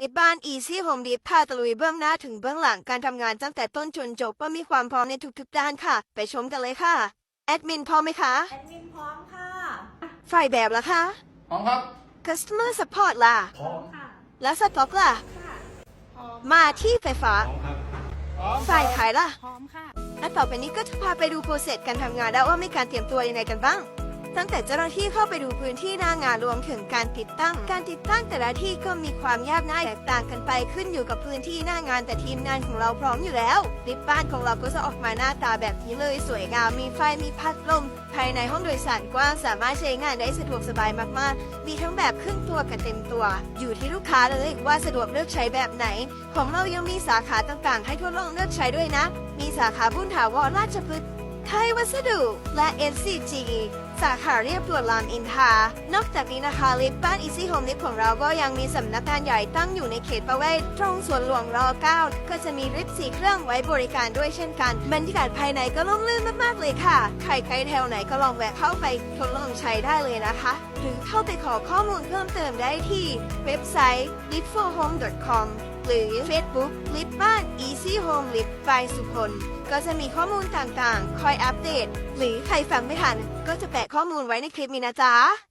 ลิปบ้าน Easy Home Lip พาตะลุยเบื้องหน้าถึงเบื้องหลังการทำงานตั้งแต่ต้นจนจบว่ามีความพร้อมในทุกๆด้านค่ะ ไปชมกันเลยค่ะ แอดมินพร้อมไหมคะแอดมินพร้อมค่ะ ฝ่ายแบบล่ะคะ พร้อมครับ Customer Support ล่ะ พร้อมค่ะ และสต็อกล่ะค่ะพร้อมมาที่ไฟฟ้าพร้อมฝ่ายขายล่ะ พร้อมค่ะและต่อไปนี้ก็จะพาไปดูโปรเซสการทำงานได้ว่ามีการเตรียมตัวยังไงกันบ้าง ตั้งแต่เจ้าหน้าที่เข้าไปดูพื้นที่หน้างานรวมถึงการติดตั้ง การติดตั้งแต่ละที่ก็มีความยากง่ายแตกต่างกันไปขึ้นอยู่กับพื้นที่หน้างานแต่ทีมงานของเราพร้อมอยู่แล้วลิฟต์บ้านของเราก็จะออกมาหน้าตาแบบนี้เลยสวยงามมีไฟมีพัดลม ภายในห้องโดยสารกว้างสามารถใช้งานได้สะดวกสบายมากๆ มีทั้งแบบครึ่งตัวกับเต็มตัว อยู่ที่ลูกค้าเลยว่าสะดวกเลือกใช้แบบไหน ของเรายังมีสาขาต่างๆ ให้ทดลองเลือกใช้ด้วยนะ มีสาขาบุญถาวรราชพฤกษ์ ไทยวัสดุ และ NCG สาขาเรียบด่วนรามอินทา นอกจากนี้นะคะลิฟต์บ้าน Easy Home Lift ของเราก็ยังมีสำนักงานใหญ่ตั้งอยู่ในเขตประเวศตรงสวนหลวงร9ก็จะมีลิฟต์สีเครื่องไว้บริการด้วยเช่นกันบรรยากาศภายในก็ร่มรื่นมากๆเลยค่ะ ใครใครแถวไหนก็ลองแวะเข้าไปทดลองใช้ได้เลยนะคะ หรือเข้าไปขอข้อมูลเพิ่มเติมได้ที่เว็บไซต์ liftforhome.com หรือ Facebook ลิฟต์บ้าน Easy Home Lift by สุพล ก็จะมีข้อมูลต่างๆ คอยอัปเดต หรือใครฟังไม่ทัน ก็จะแปะข้อมูลไว้ในคลิปนี้นะจ๊ะ